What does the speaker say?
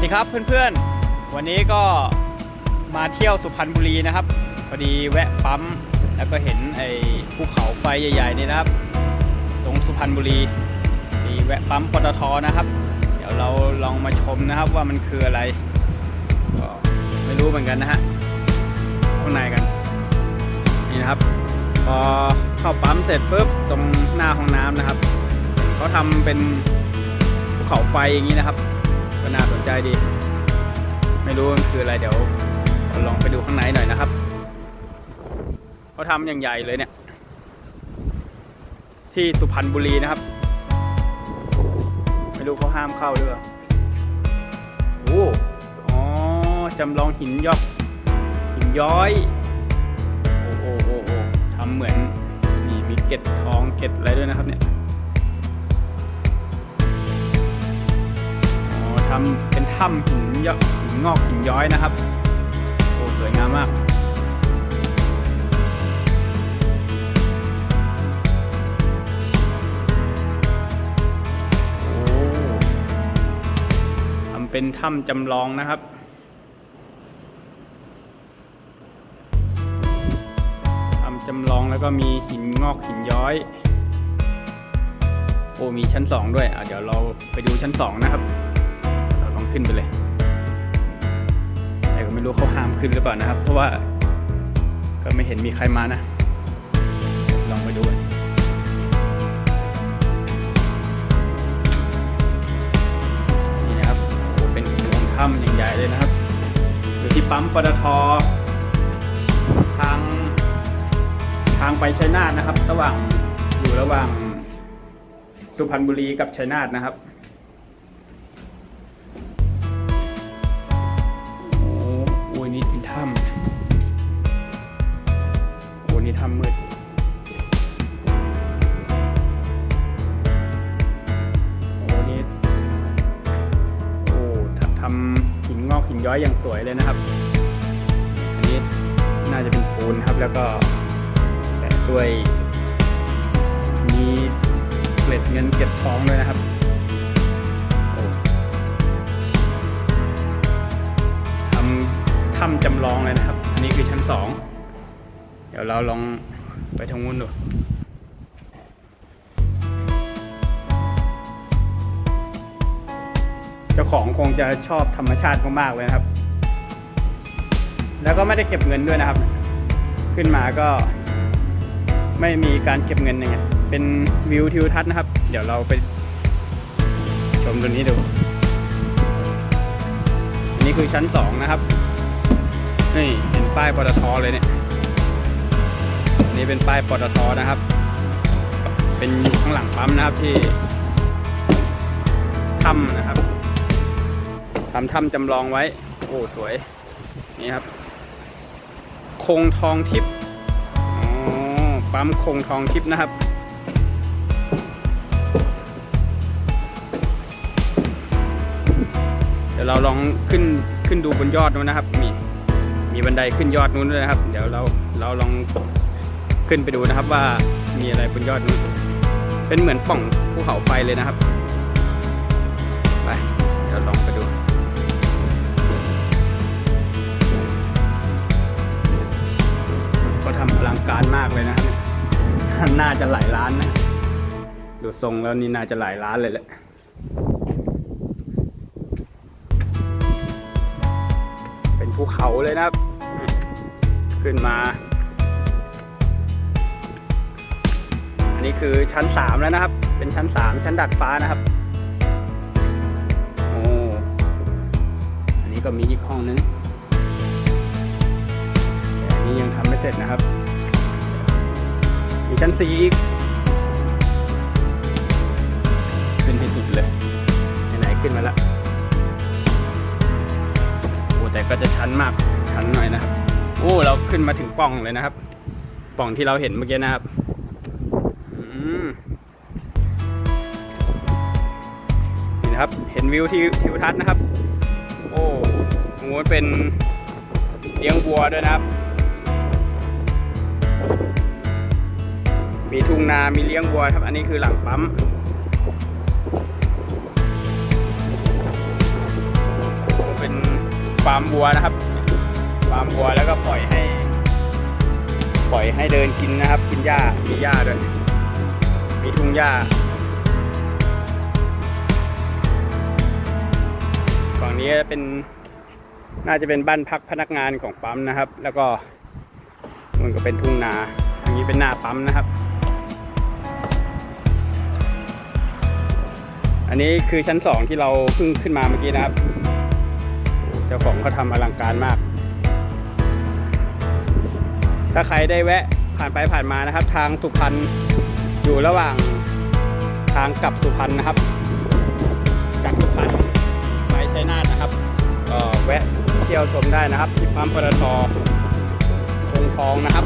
วัสดีครับเพื่อนๆ วันนี้ก็มาเที่ยวสุพรรณบุรีนะครับพอดีแวะปั๊มแล้วก็เห็นไอ้ภูเขาไฟใหญ่ๆนี่นะครับ ตรงสุพรรณบุรีมีแวะปั๊มปตทนะครับ เดี๋ยวเราลองมาชมนะครับว่ามันคืออะไรก็ไม่รู้เหมือนกันนะฮะข้างในกันนี่นะครับพอเข้าปั๊มเสร็จปุ๊บตรงหน้าห้องน้ำนะครับเขาทำเป็นภูเขาไฟอย่างนี้นะครับ ก็น่าสนใจดี ไม่รู้มันคืออะไรเดี๋ยวลองไปดูข้างในหน่อยนะครับเขาทำอย่างใหญ่เลยเนี่ย ที่สุพรรณบุรีนะครับ ไม่รู้เขาห้ามเข้าหรือเปล่าโอ้อ๋อจำลองหินยอกหินย้อย โอ้โหโอ้โหทำเหมือนนี่มีเก็ดทองเก็ดอะไรด้วยนะครับเนี่ย ทำเป็นถ้ำหินยอหินงอกหินย้อยนะครับโอ้สวยงามมากโอ้ทำเป็นถ้ำจำลองนะครับทำจำลองแล้วก็มีหินงอกหินย้อยโอ้มีชั้นสองด้วยอะเดี๋ยวเราไปดูชั้นสองนะครับ ขึ้นไปเลยแต่ก็ไม่รู้เขาห้ามขึ้นหรือเปล่านะครับ เพราะว่าก็ไม่เห็นมีใครมานะ ลองไปดูกันนี่นะครับเป็นองค์ถ้ำใหญ่เลยนะครับ อยู่ที่ปั๊มปตททางทางไปชัยนาทนะครับ ระหว่างอยู่ระหว่างสุพรรณบุรีกับชัยนาทนะครับ อกหินย้อยอย่างสวยเลยนะครับ อันนี้น่าจะเป็นปูนครับ แล้วก็แต่ด้วยมีเกล็ดเงินเกล็ดทองด้วยนะครับทำถ้ำจำลองเลยนะครับ อันนี้คือชั้นสอง เดี๋ยวเราลองไปทางนู้นดู จ้าของคงจะชอบธรรมชาติมากๆเลยนะครับ แล้วก็ไม่ได้เก็บเงินด้วยนะครับ ขึ้นมาก็ไม่มีการเก็บเงินอย่างเงี้ยเป็นวิวทิวทัศน์นะครับ เดี๋ยวเราไปชมตรงนี้ดู อันนี้คือชั้นสองนะครับ นี่เห็นป้ายปตทเลยเนี่ยนนี้เป็นป้ายปตทนะครับ เป็นอยู่ข้างหลังปั๊มนะครับที่ถ้ำนะครับ ทำถ้ำจำลองไว้ โอ้สวย นี่ครับ คงทองทิพย์อ๋อปั๊มคงทองทิพย์นะครับเดี๋ยวเราลองขึ้นขึ้นดูบนยอดนู้นนะครับ มีมีบันไดขึ้นยอดนู้นด้วยนะครับ เดี๋ยวเราเราลองขึ้นไปดูนะครับว่ามีอะไรบนยอดนู้นเป็นเหมือนป่องภูเขาไฟเลยนะครับ ไปเดี๋ยวลองไปดู ก็ทำอลังการมากเลยนะ น่าจะหลายล้านนะ ดูทรงแล้วนี่น่าจะหลายล้านเลยแหละเป็นภูเขาเลยนะครับ ขึ้นมา อันนี้คือชั้นสามแล้วนะครับ เป็นชั้นสามชั้นดัดฟ้านะครับโอ้อันนี้ก็มีอีกห้องนึง นนี้ยังทำไม่เสร็จนะครับ มีชั้นสี่อีก ขึ้นให้สุดเลย ไหนๆขึ้นมาแล้วโอ้แต่ก็จะชันมาก ชันหน่อยนะครับ โอ้เราขึ้นมาถึงปล่องเลยนะครับปล่องที่เราเห็นเมื่อกี้นะครับอืมนี่นะครับ เห็นวิวที่ทิวทัศน์นะครับ โอ้โหเป็นเลี้ยงวัวด้วยนะครับ มีทุ่งนา มีเลี้ยงวัวครับ อันนี้คือหลังปั๊มาร์มวัวนะครับ ฟาร์มวัวแล้วก็ปล่อยให้ ปล่อยให้เดินกินนะครับ กินหญ้า มีหญ้าด้วย มีทุ่งหญ้า ฝั่งนี้เป็นน่าจะเป็นบ้านพักพนักงานของปั๊มนะครับ แล้วก็มันก็เป็นทุ่งนา อันนี้เป็นหน้าปั๊มนะครับ อันนี้คือชั้นสองที่เราเพิ่งขึ้นมาเมื่อกี้นะครับ เจ้าของเขาทำอลังการมาก ถ้าใครได้แวะผ่านไปผ่านมานะครับ ทางสุพรรณอยู่ระหว่างทางกลับสุพรรณนะครับ จากสุพรรณไปชัยนาทนะครับก็แวะเที่ยวชมได้นะครับที่ปั๊มปตทคงทองนะครับ